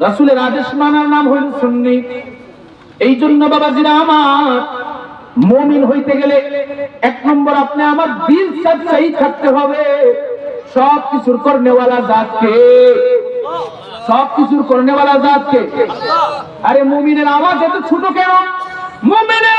রাসুলের আদেশ মানার নাম হইল সুন্নি। এই জন্য বাবাজিরা আমার মমিন হইতে গেলে এক নম্বর আপনি আমার দিল সাই থাকতে হবে। সব কিছুর কর্নেওয়ালা জাতকে। সব কিছুর কর্নেওয়ালা জাতকে। আরে মমিনের আওয়াজ এত ছোট কেন? মুমিনের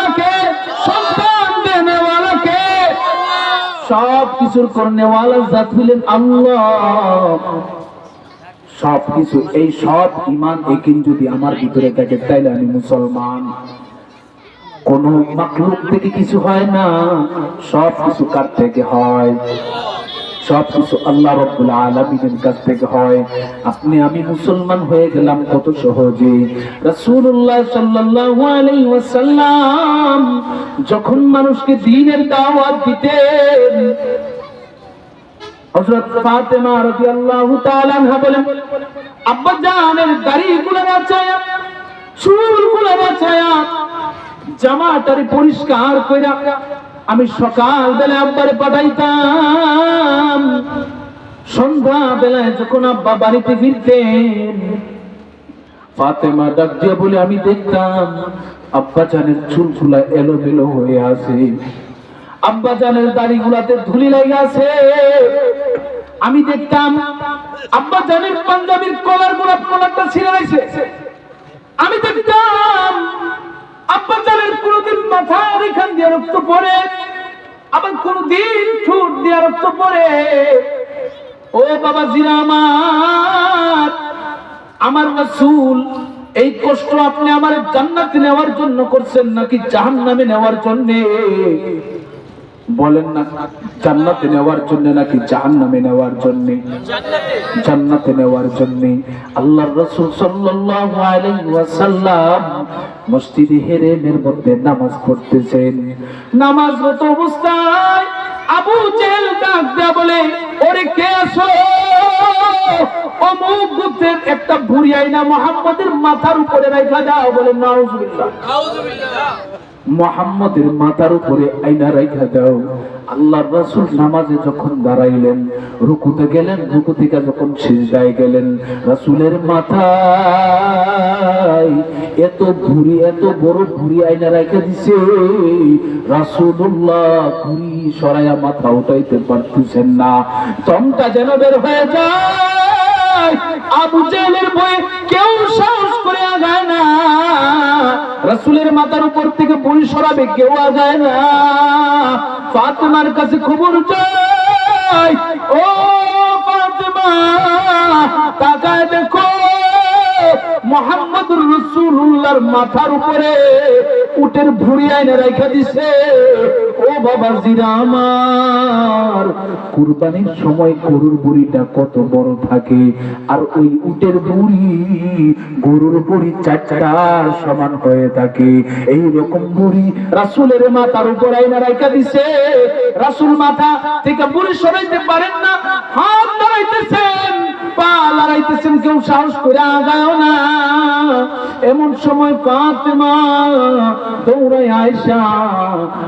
সব কিছুর কর্নেওয়ালা জাত হলেন আল্লাহ। সব কিছু এই সব ইমান একিন যদি আমার ভিতরে থাকে, তাইলে আমি মুসলমান। কোন মাকলুক থেকে কিছু হয় না সব কিছু কার থেকে হয়? সব কিছু আল্লাহ রব্বুল আলামিনের কাছ থেকে হয়। আপনি, আমি মুসলমান হয়ে গেলাম কত সহজে। রাসূলুল্লাহ সাল্লাল্লাহু আলাইহি ওয়াসাল্লাম যখন মানুষকে দ্বীনের দাওয়াত দিতেন, হযরত ফাতেমা রাদিয়াল্লাহু তাআলা আনহা বলেন, আব্বা জানের দাড়িগুলো বাঁচায়া জামাটারে পরিষ্কার কইরা আমি সকাল বেলা আব্বারে পাঠাইতাম। সন্ধ্যা বেলায় যখন আব্বা বাড়িতে ফিরতেন, ফাতেমা ডাক দিয়ে বলে, আমি দেখতাম আব্বা জানের চুলগুলা এলোমেলো হয়ে আছে। আব্বা জানের দাড়িগুলাতে ধুলি লাগে আছে। আমি দেখতাম আব্বা জানের পাঞ্জাবির কলার গোলাপ কলারটা ছিঁড়ে গেছে। আমি দেখতাম আব্বা জানের কোনদিন মাথার এখান দিয়ে রক্ত পড়ে, আবার কোনদিন ঠোঁট দিয়ে রক্ত পড়ে। ও বাবা জিরা আমার। আমার রাসূল, এই কষ্ট আপনি আমার জান্নাতে নেওয়ার জন্য করছেন নাকি জাহান্নামে নেওয়ার জন্য? বলেন না, জান্নাতে নেওয়ার জন্য নাকি জাহান্নামে নেওয়ার জন্য? জান্নাতে নেওয়ার জন্য। আল্লাহর রাসূল সাল্লাল্লাহু আলাইহি ওয়াসাল্লাম মসজিদে হেরেমের মধ্যে নামাজ পড়তেছেন। নামাজরত অবস্থায় আবু জেহেল ডাক দেয়া বলে, ওরে কে গোত্রের একটা ভুড়িয়াই না মোহাম্মদের মাথার উপরে রাখা দাও বলে নাউজুবিল্লাহ। মোহাম্মদের মাথার উপরে আইনা রাখা দাও। আল্লাহর রাসূল নামাজে যখন দাঁড়াইলেন, রুকুতে গেলেন, রুকু থেকে যখন সিজদায় গেলেন, রাসূলের মাথায় এত ভুরি এত বড় ভুরি আইনা রাখা দিছে। রাসূলুল্লাহ ভুরি সরায়া মাথা উঠাইতে পারতেছেন না। দমটা যেন বের হয়ে যায়। আবু জেলের বই কেউ রাসূলের মাথার উপর থেকে বই সরাবে, কেউ যায় না। ফাতেমার কাছে খবর যায় ও ফাতেমা, তাকায় দেখো, মোহাম্মদুর রসুল্লাহর মাথার উপরে উটের ভুড়ি আইনে রেখে দিছে। আমার। কুরবানির সময় গরুর বুড়িটা কত বড় থাকে, আর ওই উটের বুড়ি গরুর বুড়ি চারটার সমান হয়ে থাকে। এই রকম বুড়ি রাসুলের মাথার উপর আইনা দিছে। রাসুল মাথা থেকে বুড়ি সরাইতে পারেন না, হাত দাঁড়াইতেছেন পা লড়াইতেছেন কেউ সাহস করে আগায়ও না। এমন সময় ফাতেমা দৌড়াই আয়সা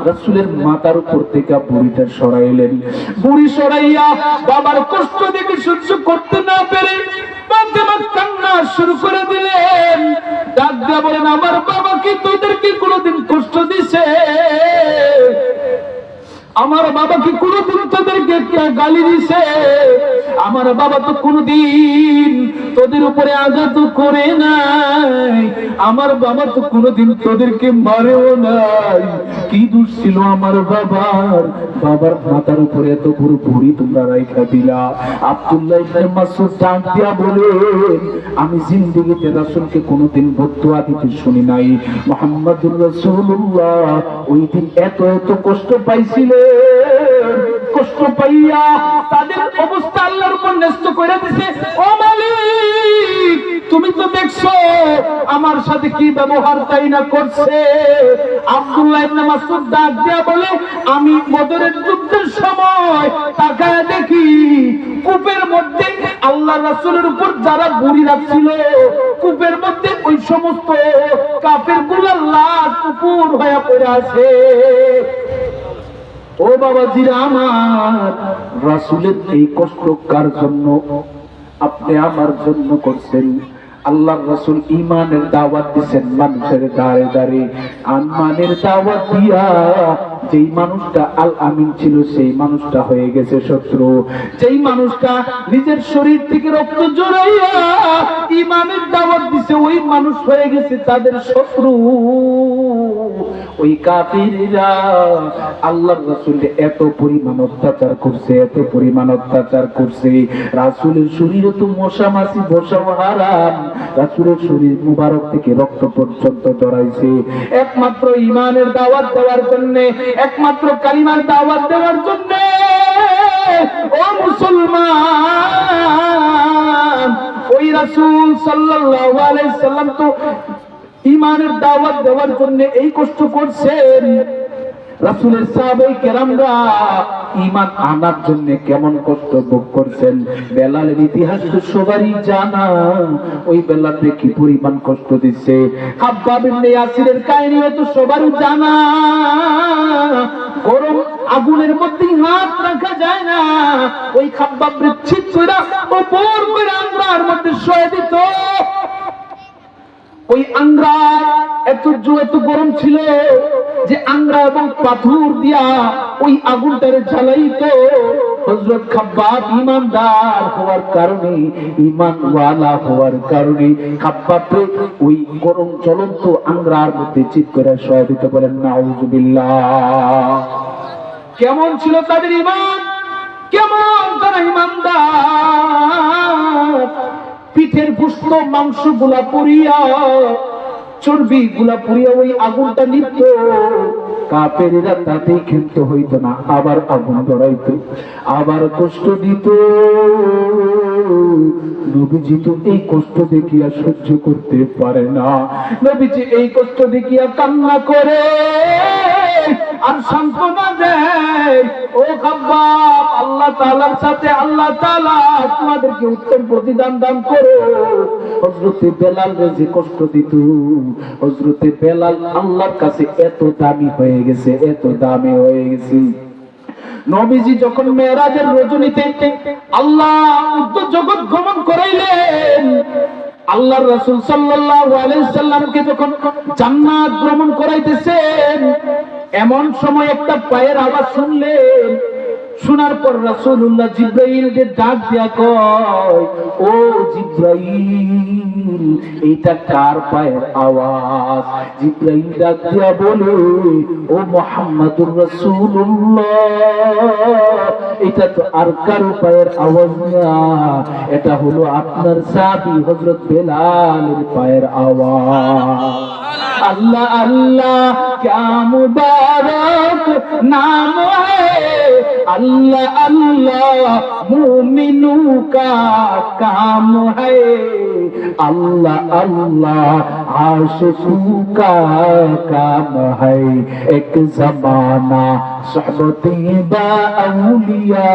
রাসূলের মাথার উপর থেকে বুড়িটা সরাইলেন। বুড়ি সরাইয়া বাবার কষ্ট দেখে সহ্য করতে না পেরে ফাতেমা কান্না শুরু করে দিলেন। ডাক বলেন, আমার বাবা কি তোদেরকে কোনোদিন কষ্ট দিছে? আমার বাবা কি কোনোদিন তোদেরকে গালি দিছে? আমার বাবা তো কোনোদিন তোদের উপরে আঘাত করে নাই। আমার বাবা তো কোনোদিন তোদেরকে মারেও নাই। কি দোষ ছিল আমার বাবার? বাবার মাথার উপরে এত বড় ভুড়ি তোমরা রাইখা দিলা। আব্দুল্লাহ ইবনে মাসউদ ডাক বলেন আমি জিন্দেগিতে রাসূলকে কোনোদিন বদদুয়া দিতে শুনি নাই। মুহাম্মাদুর রাসূলুল্লাহ, ওই দিন এত এত কষ্ট পাইছিলেন কষ্ট পাইয়া তাদের অবস্থা আল্লাহর উপর ন্যস্ত করে দিছে। ও মালিক, তুমি তো দেখছ, আমার সাথে কি ব্যবহার তাই না করছে? আব্দুল্লাহ ইবনে ডাক বলে, আমি বদরের যুদ্ধের সময় তাকায় দেখি, কূপের মধ্যে আল্লাহ রাসূলের উপর যারা বুড়ি রাখছিল কূপের মধ্যে ওই সমস্ত কাফেরগুলার লাশ কুপুর হয়ে পড়ে আছে। ও বাবা জিরা আমার রাসুলের এই কষ্ট কার জন্য আপনি আমার জন্য করছেন। আল্লাহ রসুল ইমানের দাওয়াত দিচ্ছেন মানুষের দাঁড়ে দাঁড়ে। আনমানের দাওয়াত দিয়া যেই মানুষটা আল আমিন ছিল, সেই মানুষটা হয়ে গেছে শত্রু। যেই মানুষটা নিজের শরীর থেকে রক্ত জড়াইয়া ইমানের দাওয়াত দিছে, ওই মানুষ হয়ে গেছে তাদের শত্রু। ওই কাফিররা আল্লাহর রাসূলকে এত পরিমাণ অত্যাচার করছে, এত পরিমাণ অত্যাচার করছে। রাসূলের শরীরে তো মশা মাছি বসাও হারাম রাসূলের শরীর মুবারক থেকে রক্ত পর্যন্ত জড়াইছে। একমাত্র ইমানের দাওয়াত দেওয়ার জন্য, একমাত্র কালিমার দাওয়াত দেওয়ার জন্য। ও মুসলমান, ওই রাসূল সাল্লাল্লাহু আলাইহি সাল্লাম তো ইমানের দাওয়াত দেওয়ার জন্য এই কষ্ট করছেন। রাসূলের সাহাবাই কেরামরা ইমান আনার জন্য কেমন ভোগ করছেন? বেলালের ইতিহাস তো সবারই জানা। ওই বেলাতে কি পরিমাণ কষ্ট দিচ্ছে? তো সবারই জানা। গরম আগুনের মধ্যে হাত রাখা যায় না। ওই খাব্বাব ছিট করে ওপর করে আমরার মধ্যে শোয়ে দিত। ওই আংরা এত জো, এত গরম ছিল যে আংরা এবং পাথর দিয়া ওই আগুনটারে জ্বালাইতো। খাব্বাব ইমানদার হওয়ার কারণে, ইমানওয়ালা হওয়ার কারণে ওই গরম জ্বলন্ত আংরার মধ্যে চিৎ করে শোয়া দিতে কেমন ছিল তাদের ইমান? কেমন তারা ইমানদার? পিঠের গুস্ত মাংসগুলা পুরিয়া চর্বি গুলা পুরিয়া ওই আগুনটা নিত। কাপেরা তাতেই ক্ষিপ্ত হইতো না, আবার আগুন ধরাইতো, আবার কষ্ট দিত। নবীজি তো এই কষ্ট দেখিয়া সহ্য করতে পারে না। নবীজি এই কষ্ট দেখিয়া কান্না করে। আর সান্ত্বনা দেয় ও খাব্বাব, আল্লাহ তালার সাথে আল্লাহ তাআলা তোমাদেরকে উত্তম প্রতিদান দান করো হযরতে বেলাল রে কষ্ট দিত। হযরতে বেলাল আল্লাহর কাছে এত দামি হয়ে গেছে, এত দামি হয়ে গেছে। নবীজি যখন মেয়েরাজের রজনীতে আল্লাহ উত্তর জগৎ ভ্রমণ করাইলেন, আল্লাহর রাসূল সাল্লাল্লাহু আলাইহি সাল্লামকে যখন জান্নাত ভ্রমণ করাইতেছেন এমন সময় একটা পায়ের আওয়াজ শুনলেন। শোনার পর রাসূলুল্লাহ জিব্রাইলকে ডাক দিয়া কয়, ও জিব্রাইল এইটা কার পায়ের আওয়াজ? জিব্রাইল ডাক দিয়া বলে, ও মুহাম্মাদুর রাসূলুল্লাহ, এটা তো আর কারও পায়ের আওয়াজ না। এটা হলো আপনার সাহাবী হযরত বেলালের পায়ের আওয়াজ। अल्लाह अल्लाह क्या मुबारक नाम है अल्लाह अल्लाह मुमिनों का काम है अल्लाह अल्लाह आशिकों का काम है एक जमाना সহবতে বা আউলিয়া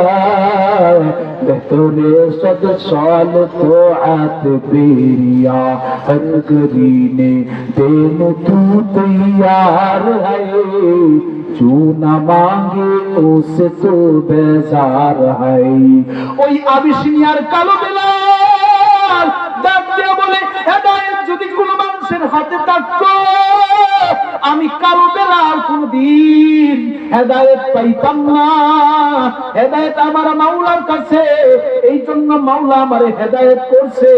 بہترے صد سال تو عات بیریا ہر گرینے دین تو تیار ہے চুনা মাঙ্গে ও সে তো বেজার হাই ওই আবিসিনিয়ার কালো বেলাল, ডাক দিয়ে বলে, হেদায়েত যদি কোনো মানুষের হাতে থাকতো আমি কালো কোন কোনদিন। হেদায়ত পাইতাম না। হেদায়ত আমার মাওলার কাছে। এই জন্য মাওলা আমার হেদায়ত করছে।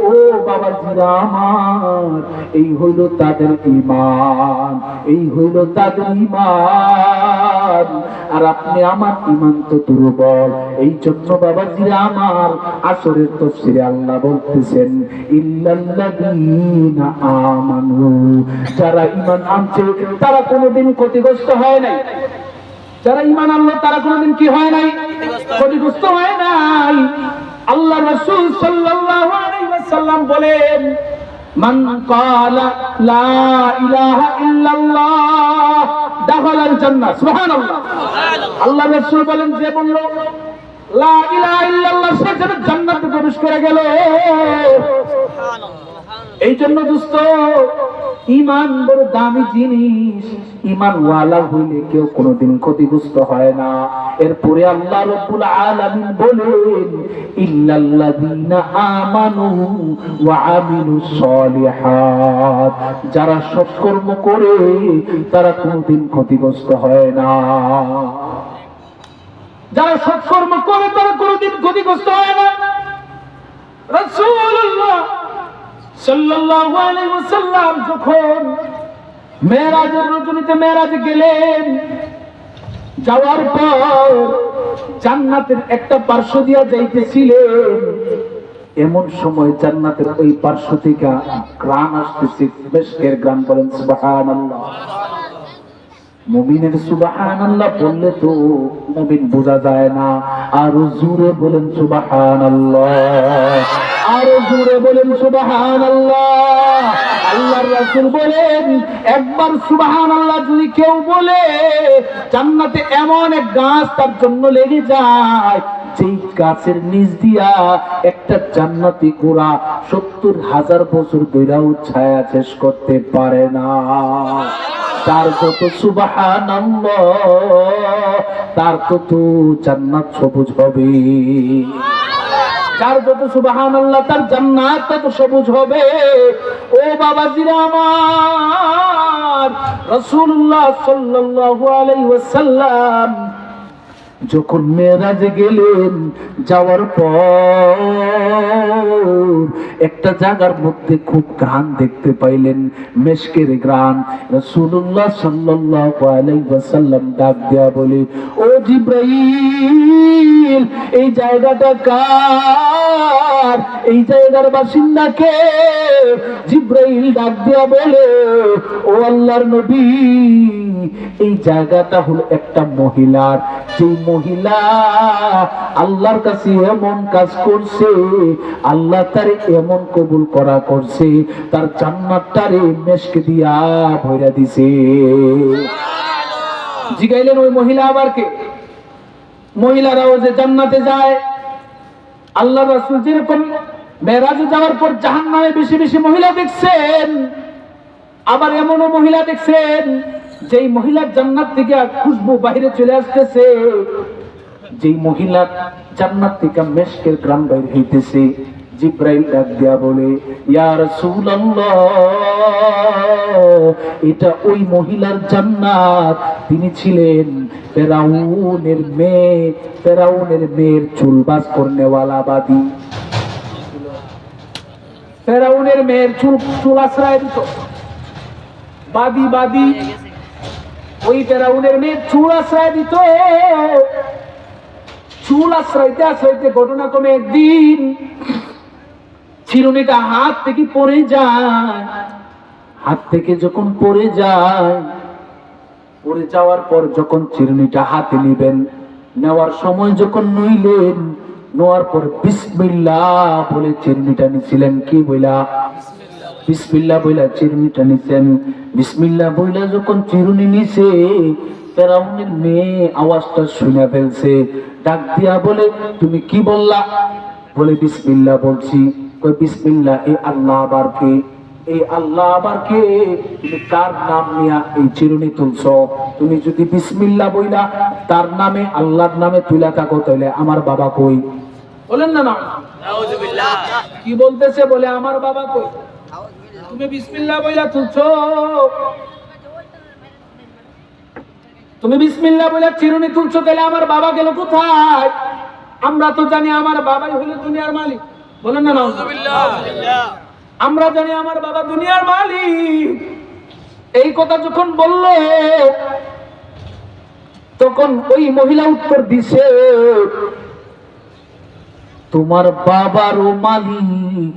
ও আমার এই হইল তাদের ইমান এই হইল তাদের ইমান আর আপনি আমার ইমান তো দুর্বল, এই জন্য বাবা জিরা আমার আসরের তফসিরে আল্লাহ বলতেছেন আমানু। যারা ইমান আনছে, তারা কোনোদিন ক্ষতিগ্রস্ত হয় নাই। যারা ইমান আনলো, তারা কোনোদিন কি হয় নাই? ক্ষতিগ্রস্ত হয় নাই। আল্লাহ রাসূল সাল্লাল্লাহু আলাইহি ওয়াসাল্লাম বলেন, মান কালা লা ইলাহা ইল্লাল্লাহ, দাখালাল জান্নাহ। সুবহানাল্লাহ। আল্লাহ রাসূল বলেন, যে বলল, লা ইলাহা ইল্লাল্লাহ, সে জান্নাতে প্রবেশ করে গেল। এই জন্য দোস্ত ইমান বড় দামি জিনিস। ইমান ওয়ালা হইলে কেউ কোনোদিন ক্ষতিগ্রস্ত হয় না। এরপরে আল্লাহ রব্বুল আলামিন বলেন, ইল্লাল্লাযীনা আমানু ওয়া আমিলুস সলিহাত। যারা সৎকর্ম করে, তারা কোনোদিন ক্ষতিগ্রস্ত হয় না। যারা সৎকর্ম করে, তারা কোনোদিন ক্ষতিগ্রস্ত হয় না। রাসূলুল্লাহ সাল্লাল্লাহু আলাইহি ওয়াসাল্লাম যখন মেরাজের রজনীতে মেরাজ গেলেন, যাওয়ার পর জান্নাতের একটা পার্শ্ব দিয়া যাইতেছিলেন। এমন সময় জান্নাতের ওই পার্শ্ব থেকে গ্রাম আসতেছে বেশকের গ্রাম, বলেন সুবহানাল্লাহ। মুমিনের সুবহানাল্লাহ বললে তো মুমিন বোঝা যায় না, আরও জোরে বলেন সুবহানাল্লাহ। আরও জোরে বলেন সুবহানাল্লাহ। আল্লাহর রাসূল বলেন, একবার সুবহানাল্লাহ যদি কেউ বলে, জান্নাতে এমন এক গাছ তার জন্য লেগে যায়, যেই গাছের নিচ দিয়া একটা জান্নাতি গোড়া সত্তর হাজার বছর দৈরাও ছায়া শেষ করতে পারে না। তার যত সুবাহান তার তত জান্নাত সবুজ হবে। যার যত সুবাহান আল্লাহ তার জান্নাত তত সবুজ হবে। ও বাবাজিরা আমার রসুল্লাহ সাল্লাহ আলাই ওয়াসাল্লাম যখন মেয়েরাজে গেলেন যাওয়ার পর, একটা জায়গার মধ্যে খুব গ্রান দেখতে পাইলেন মেশকের গ্রান রাসূলুল্লাহ সাল্লাল্লাহু আলাইহি ডাক দেয়া বলে, ও জিব্রাইল, এই জায়গাটা কার? এই জায়গার বাসিন্দা কে? জিব্রাইল ডাক দেয়া বলে, ও আল্লাহর নবী, এই জায়গাটা হলো একটা মহিলার যে মহিলা, আল্লাহর কাছে এমন কাজ করছে, আল্লাহ তার এমন কবুল করা করছে, তার মেশকে দিয়া দিছে। জিগাইলেন ওই মহিলা আবার কে? মহিলারাও যে জান্নাতে যায়, আল্লাহ রাসূল যেরকম যাওয়ার পর জাহান্নামে বেশি বেশি মহিলা দেখছেন, আবার এমনও মহিলা দেখছেন যেই মহিলার জান্নাত থেকে খুশবু বাইরে চলে আসতেছে, যেই মহিলা জান্নাত থেকে মেশকের গ্রাম বাইর হইতেছে, জিব্রাইল ডাক দেয়া বলে, ইয়া এটা ওই মহিলার জান্নাত। তিনি ছিলেন ফেরাউনের মেয়ে, ফেরাউনের মেয়ের চুল বাস করনেওয়ালা বাদী। ফেরাউনের মেয়ের চুল চুল আশ্রয় দিত। বাদি বাদি ওই ফেরাউনের মেয়ের চুল আশ্রয় দিত। চুল আশ্রয়তে আশ্রয়তে ঘটনা কমে একদিন চিরুনিটা হাত থেকে পড়ে যায়। হাত থেকে যখন পড়ে যায়, পড়ে যাওয়ার পর যখন চিরুনিটা হাতে নিবেন, নেওয়ার সময় যখন নইলেন, নেওয়ার পর বিসমিল্লাহ বলে চিরুনিটা নিছিলেন, কি বইলা? বিসমিল্লাহ বইলা চিরুনিটা নিছেন বিসমিল্লাহ বইলা যখন চিরুনি নিছে ফেরাউনের মেয়ে আওয়াজটা শুনে ফেলছে। ডাক দিয়া বলে তুমি কি বললা? বলে বিসমিল্লাহ বলছি। কই বিসমিল্লাহ এই আল্লাহ আবার কে? এই আল্লাহ আবার কে? তুমি কার নাম নিয়া এই চিরুনি তুলছ? তুমি যদি বিসমিল্লাহ বইলা তার নামে আল্লাহর নামে তুলা থাকো তাহলে আমার বাবা কই? বলেন না না। কি বলতেছে বলে আমার বাবা কই? তুমি বিসমিল্লাহ বইলা তুলছ। তুমি বিসমিল্লাহ বইলা চিরুনি তুলছো, তাহলে আমার বাবা গেল কোথায়? আমরা তো জানি আমার বাবাই হলো দুনিয়ার মালিক। বলেন না আমরা জানি আমার বাবা দুনিয়ার মালিক। এই কথা যখন বলল, তখন ওই মহিলা উত্তর দিছে, তোমার বাবারও মালিক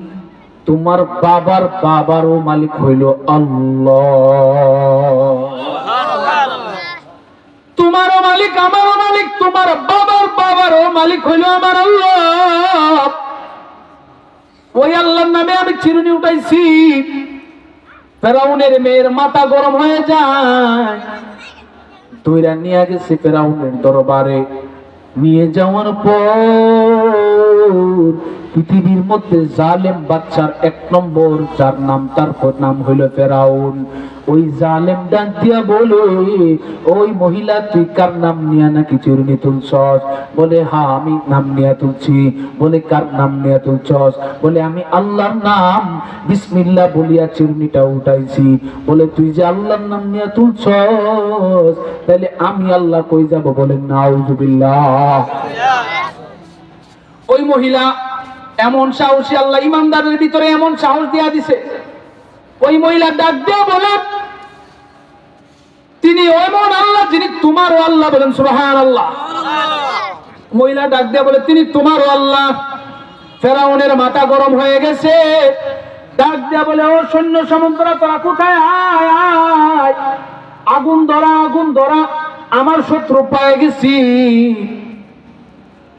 তোমার বাবার বাবারও মালিক হইল আল্লাহ। তোমারও মালিক, আমারও মালিক, তোমার বাবার বাবারও মালিক হইল আমার আল্লাহ। ওই আল্লাহর নামে আমি চিরুনি উঠাইছি। ফেরাউনের মেয়ের মাথা গরম হয়ে যায়। দইরা নিয়ে গেছে ফেরাউনের দরবারে। নিয়ে যাওয়ার পর পৃথিবীর মধ্যে জালেম বাচ্চার এক নম্বর, যার নাম, তারপর নাম হইল ফেরাউন। ওই জালেম ডাক দিয়া বলে, ওই মহিলা, তুই কার নাম নিয়া নাকি চুরনি তুলছস? বলে হ্যাঁ আমি নাম নিয়া তুলছি। বলে, কার নাম নিয়া তুলছস? বলে, আমি আল্লাহর নাম, বিসমিল্লাহ বলিয়া চিরুনিটা উঠাইছি। বলে, তুই যে আল্লাহর নাম নিয়া তুলছস তাহলে আমি আল্লাহ কই যাব? বলে, নাউজুবিল্লাহ। ওই মহিলা এমন সাহসী আল্লাহ ইমানদারের ভিতরে এমন সাহস দিয়া দিছে। ওই মহিলা ডাক দিয়ে বলে, তিনি এমন আল্লাহ যিনি তোমারও আল্লাহ বলেন সুবহান আল্লাহ মহিলা ডাক দিয়ে বলে, তিনি তোমারও আল্লাহ। ফেরাউনের মাথা গরম হয়ে গেছে। ডাক দিয়া বলে, ও সৈন্য সমুদ্র, তোরা কোথায়? আয় আয়। আগুন ধরা আগুন ধরা, আমার শত্রু পায়ে গেছি।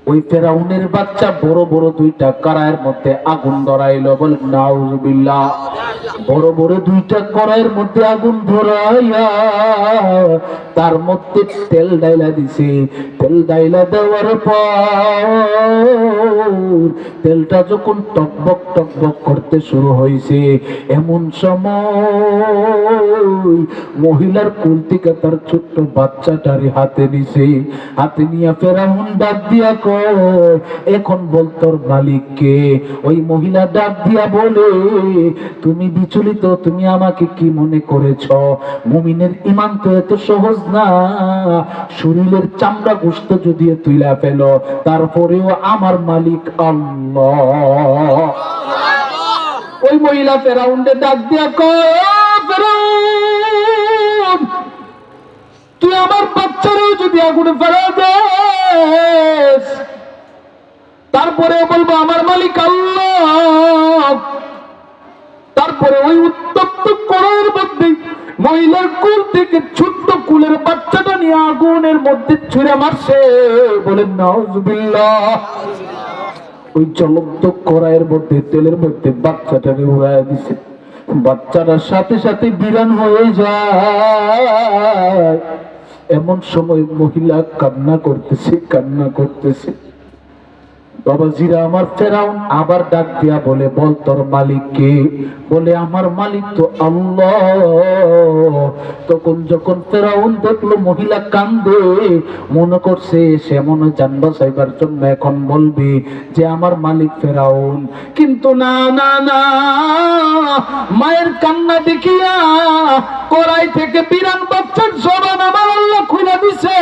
ওই ফেরাউনের বাচ্চা বড় বড় দুইটা কারায়ের মধ্যে আগুন ধরাইলো বলে নাউজুবিল্লাহ। বড় বড় দুইটা কড়াইয়ের মধ্যে আগুন ধরাইয়া তার মধ্যে তেল ডাইলা দিছে। তেল ডাইলা দেওয়ার পর তেলটা যখন টকবক টকবক করতে শুরু হয়েছে এমন সময় মহিলার কুল থেকে তার ছোট্ট বাচ্চাটারে হাতে নিছে। হাতে নিয়ে ফেরাউন ডাক দিয়া কয় এখন বল তোর মালিককে। ওই মহিলা ডাক দিয়া বলে তুমি বিচলিত তুমি আমাকে কি মনে করেছ? মুমিনের ইমান তো এত সহজ না। শরীরের চামড়া গোস্ত যদি তুইলা ফেল তারপরেও আমার মালিক আল্লাহ। ওই মহিলা ফেরাউন্ডে ডাক দিয়া কয় তুই আমার বাচ্চারও যদি আগুনে ফেলা দেস, তারপরে বলব আমার মালিক আল্লাহ। তারপরে ওই উত্তপ্ত কড়াইয়ের মধ্যে মহিলার কুল থেকে ছোট্ট কুলের বাচ্চাটা নিয়ে আগুনের মধ্যে ছুঁড়ে মারছে। বলে নাউজুবিল্লাহ। ওই জ্বলন্ত কড়াইয়ের মধ্যে, তেলের মধ্যে বাচ্চাটাকে উড়ায় দিছে। বাচ্চাটার সাথে সাথে বিরান হয়ে যায়। এমন সময় মহিলা কান্না করতেছে কান্না করতেছে। বাবাজিরা আমার ফেরাউন আবার ডাক দিয়া বলে, বল তোর মালিক কে? বলে, আমার মালিক তো আল্লাহ। তখন যখন ফেরাউন দেখল, মহিলা কান্দে, মনে করছে সে মনে যান বাঁচাইবার জন্য এখন বলবে যে, আমার মালিক ফেরাউন। কিন্তু না না না, মায়ের কান্না দেখিয়া কড়াই থেকে বিরান বাচ্চার জবান আমার আল্লাহ খুলে দিছে।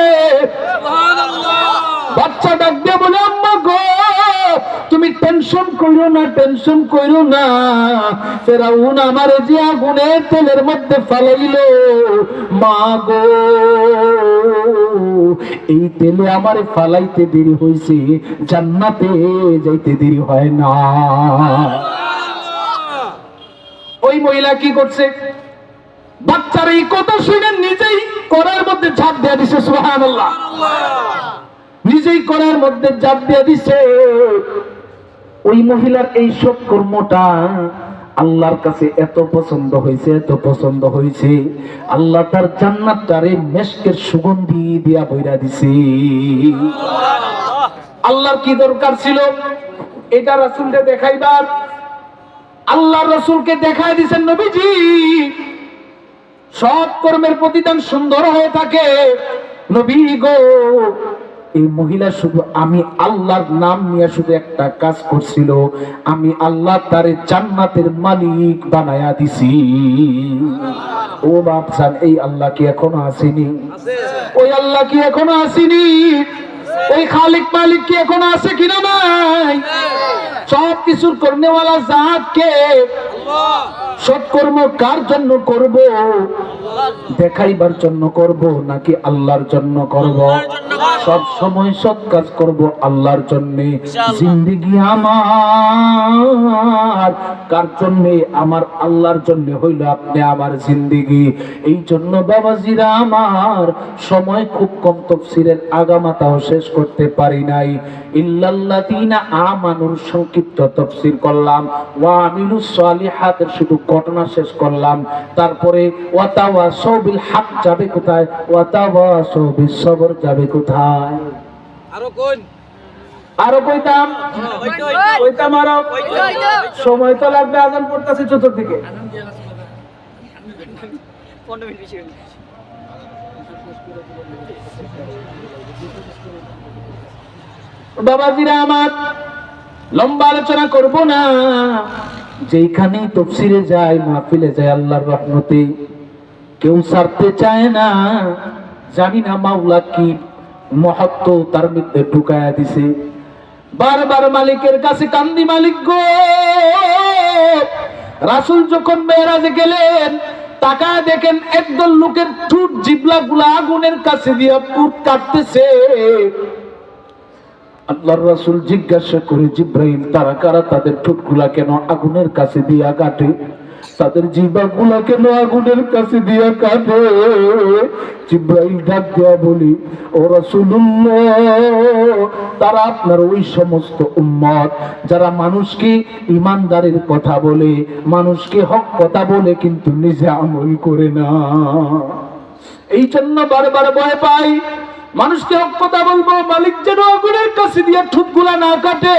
টেনশন কইরো না। ফেরাউন আমার যে আগুনের তেলের মধ্যে ফালাইলো। মা গো, এই তেলে আমার ফালাইতে দেরি হইছে, জান্নাতে যাইতে দেরি হয় না। ওই মহিলা কি করছে? বাচ্চার এই কথা শুনে নিজেই করার মধ্যে ঝাঁপ দেয়া দিছে, সুবহানাল্লাহ। নিজেই করার মধ্যে জাপ দিয়ে দিছে। ওই মহিলার এই সব কর্মটা আল্লাহর কাছে এত পছন্দ হয়েছে, এত পছন্দ হয়েছে। আল্লাহ তার জান্নাতটারে মেশকের সুগন্ধি দিয়া বইরা দিছে। আল্লাহর কি দরকার ছিল? এটা রাসূলকে দেখাইবার। আল্লাহ রসুলকে দেখাই দিছেন নবীজি। সৎ কর্মের প্রতিদান সুন্দর হয়ে থাকে। নবী গো এই মহিলা শুধু আমি আল্লাহর নাম নিয়ে শুধু একটা কাজ করছিল, আমি আল্লাহ তারে জান্নাতের মালিক বানায়া দিছি। ও বাপ বাপসান এই আল্লাহ কি এখনও আসেনি? ওই আল্লাহ কি এখনও আসেনি? ওই খালিক মালিক কি এখনও আছে কিনা নাই? সব কিছুর করনেওয়ালা জাত কে সৎকর্ম কার জন্য করব? দেখাইবার জন্য করব নাকি আল্লাহর জন্য করব? সব সময় সৎ কাজ করব আল্লাহর জন্য। জিন্দিগি আমার। কার জন্য? আমার আল্লাহর জন্য হইল আপনি আমার জিন্দিগি। এই জন্য বাবাজিরা আমার, সময় খুব কম তফসিরের আগামাতাও শেষ করতে পারি নাই। ইল্লাল্লাযীনা আমানুর সংক্ষিপ্ত তফসির করলাম। ওয়া আমিলুস সালিহাতের শুধু ঘটনা শেষ করলাম। তারপরে ওয়াতাওয়াসাউ বিল হক যাবে কোথায়? ওয়াতাওয়াসাউ বিস সবর যাবে কোথায়? আরও কোন আরও কইতাম? ওইটা, ওইটা। কইতাম। আরও? সময় তো লাগবে আজান পড়তেছে চতুর্দিকে। হয়ে। বাবাজিরা আমার লম্বা আলোচনা করব না। যেখানে তফসিরে যায়, মাহফিলে যায় আল্লাহর রহমতে। কেউ ছাড়তে চায় না। জানি না মাওলা কি মহত্ব তার মধ্যে ঢুকায়া দিছে। বারবার মালিকের কাছে কান্দি, মালিক গো। রাসুল যখন মেয়েরাজে গেলেন, তাকায় দেখেন একদল লোকের ঠুট জিবলা গুলা আগুনের কাছে দিয়া পুট কাটতেছে। আল্লাহর রাসূল জিজ্ঞাসা করে জিব্রাহিম তারা কারা? তাদের ঠোঁটগুলা কেন আগুনের কাছে দিয়া কাটে? তাদের জিবাগুলা কেন আগুনের কাছে দিয়া কাটে? জিব্রাহিম ডাক দেয়া বলি, ও রাসূলুল্লাহ, তারা আপনার ওই সমস্ত উম্মত, যারা মানুষকে ইমানদারের কথা বলে, মানুষকে হক কথা বলে, কিন্তু নিজে আমল করে না। এই জন্য বারবার ভয় পাই মানুষকে হক কথা বলব মালিক যেন আগুনের কাছে দিয়ে ঠুটগুলা না কাটে।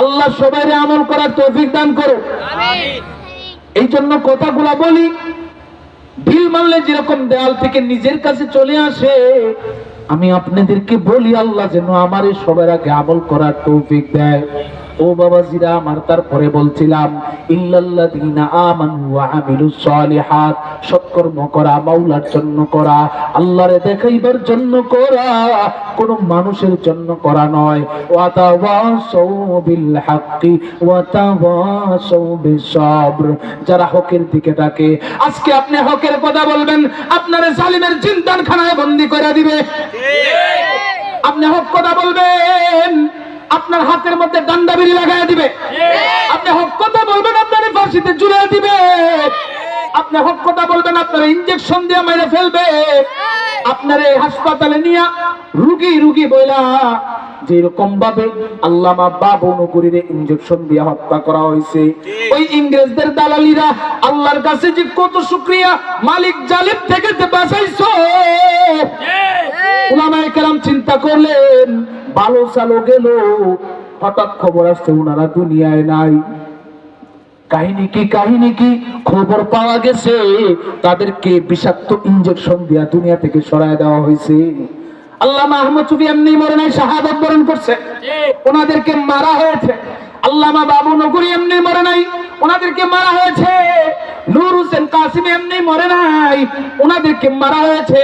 আল্লাহ সবাই আমল করার তৌফিক দান করো এই জন্য কথাগুলা বলি ঢিল মারলে যেরকম দেয়াল থেকে নিজের কাছে চলে আসে আমি আপনাদেরকে বলি আল্লাহ যেন আমার এই সবার আগে আমল করার তৌফিক দেয়। ও বাবাজিরা আমার তারপরে বলছিলাম ইল্লাল্লাযীনা আমানু ওয়া আমিলুস সালিহাত সৎকর্ম করা মাওলার জন্য করা আল্লাহরে দেখাইবার জন্য করা কোন মানুষের জন্য করা নয়। ওয়া তাওয়াসাউ বিল হাক্কি ওয়া তাওয়াসাউ বিসবর যারা হকের দিকে ডাকে আজকে আপনি হকের কথা বলবেন আপনারে জালিমের জিন্দানখানায় বন্দি করে দিবে। আপনি হক কথা বলবেন আপনার হাতের মধ্যে ডান্ডা বিড়ি লাগাই দিবে আপনি হক কথা বলবেন আপনার ফাঁসিতে জুড়ে দিবে। আপনি হক কথা বলবেন আপনার ইঞ্জেকশন দিয়ে মেরে ফেলবে। আপনার এই হাসপাতালে নিয়ে রুগী রুগী বইলা যেরকম ভাবে আল্লামা বাবু নকুরিরে ইঞ্জেকশন দিয়ে হত্যা করা হয়েছে। ওই ইংরেজদের দালালিরা আল্লাহর কাছে যে কত শুক্রিয়া মালিক জালিম থেকে বাঁচাইছো। উলামায়ে কেরাম চিন্তা করলেন ভালো চালো গেল। হঠাৎ খবর আসছে ওনারা দুনিয়ায় নাই। কাহিনী কি কাহিনী কি? খবর পাওয়া গেছে, তাদেরকে বিষাক্ত ইঞ্জেকশন দিয়া দুনিয়া থেকে সরায় দেওয়া হয়েছে। আল্লাহ আহমদ সুফি এমনি মরে নাই শাহাদত বরণ করছে। ওনাদেরকে মারা হয়েছে। আল্লামা বাবু নগরী এমনি মরে নাই। ওনাদেরকে মারা হয়েছে। নূর হোসেন কাসিম এমনি মরে নাই। ওনাদেরকে মারা হয়েছে।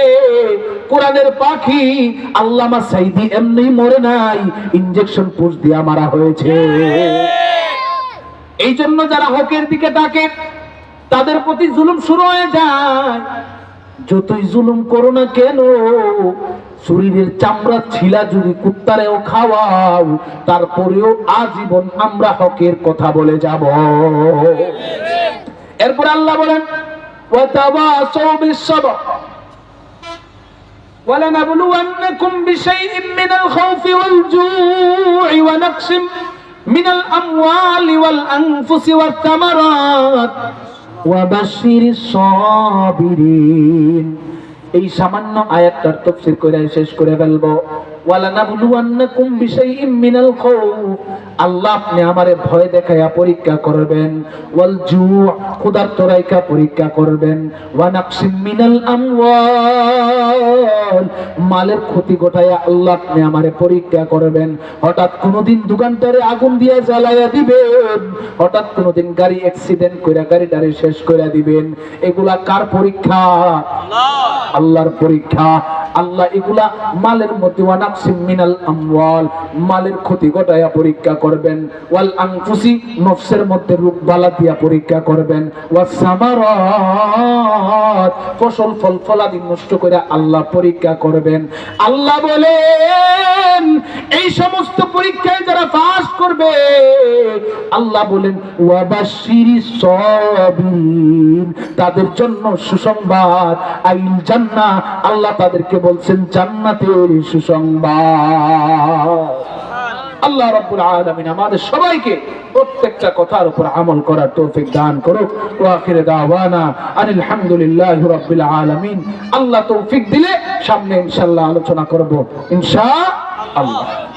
কোরআনের পাখি আল্লামা সাইদি এমনি মরে নাই। ইঞ্জেকশন পুষ দিয়া মারা হয়েছে। এই জন্য যারা হকের দিকে ডাকে তাদের প্রতি জুলুম শুরু হয়ে যায়। যতই জুলুম করো না কেন শরীরের চামড়া ছিলা যদি কুত্তারেও খাওয়াও তারপরেও আজীবন আমরা হকের কথা বলে যাব। এরপর আল্লাহ বলেন ওয়াতাওয়াসাউ বিস-সাবর ولنبلونكم بشيء من الخوف والجوع ونقص من الأموال والأنفس والثمرات وبشر الصابرين এই সামান্য আয়াতটার তফসির করে শেষ করে ফেলবো ওয়ালানাবলুয়ান্নাকুম বিশাইইম মিনাল আল্লাহ আপনি আমারে ভয় দেখায়া পরীক্ষা করবেন। ওয়াল জু ক্ষুধার তরাইকা পরীক্ষা করবেন। মিনাল আমওয়াল। মালের ক্ষতি ঘটায়া আল্লাহ আপনি আমারে পরীক্ষা করবেন। হঠাৎ কোনোদিন দোকানটারে আগুন দিয়ে জ্বালাইয়া দিবেন। হঠাৎ কোনোদিন গাড়ি অ্যাক্সিডেন্ট কইরা গাড়িটারে শেষ করে দিবেন। এগুলা কার পরীক্ষা? আল্লাহর পরীক্ষা। আল্লাহ এগুলা মালের মধ্যে ওয়ানাকসিম মালের ক্ষতি ঘটায়া পরীক্ষা করবেন। ওয়াল আনফুসি, নফসের মধ্যে রূপ বালা দিয়া পরীক্ষা করবেন। ওয়াস ফসল ফল ফলাদি নষ্ট করে আল্লাহ পরীক্ষা করবেন। আল্লাহ বলেন, এই সমস্ত পরীক্ষায় যারা পাস করবে, আল্লাহ বলেন ওয়াবাশিরি সাবিরিন তাদের জন্য সুসংবাদ। আইল জান্নাহ, আল্লাহ তাদেরকে বলছেন, জান্নাতের সুসংবাদ। আল্লাহ রব্বুল আলামিন আমাদের সবাইকে প্রত্যেকটা কথার উপর আমল করার তৌফিক দান করুক। ওয়া আখিরে দাওয়ানা আনিল হামদুলিল্লাহি রাব্বিল আলামিন। আল্লাহ তৌফিক দিলে সামনে ইনশাল্লাহ আলোচনা করব। ইনশাআল্লাহ।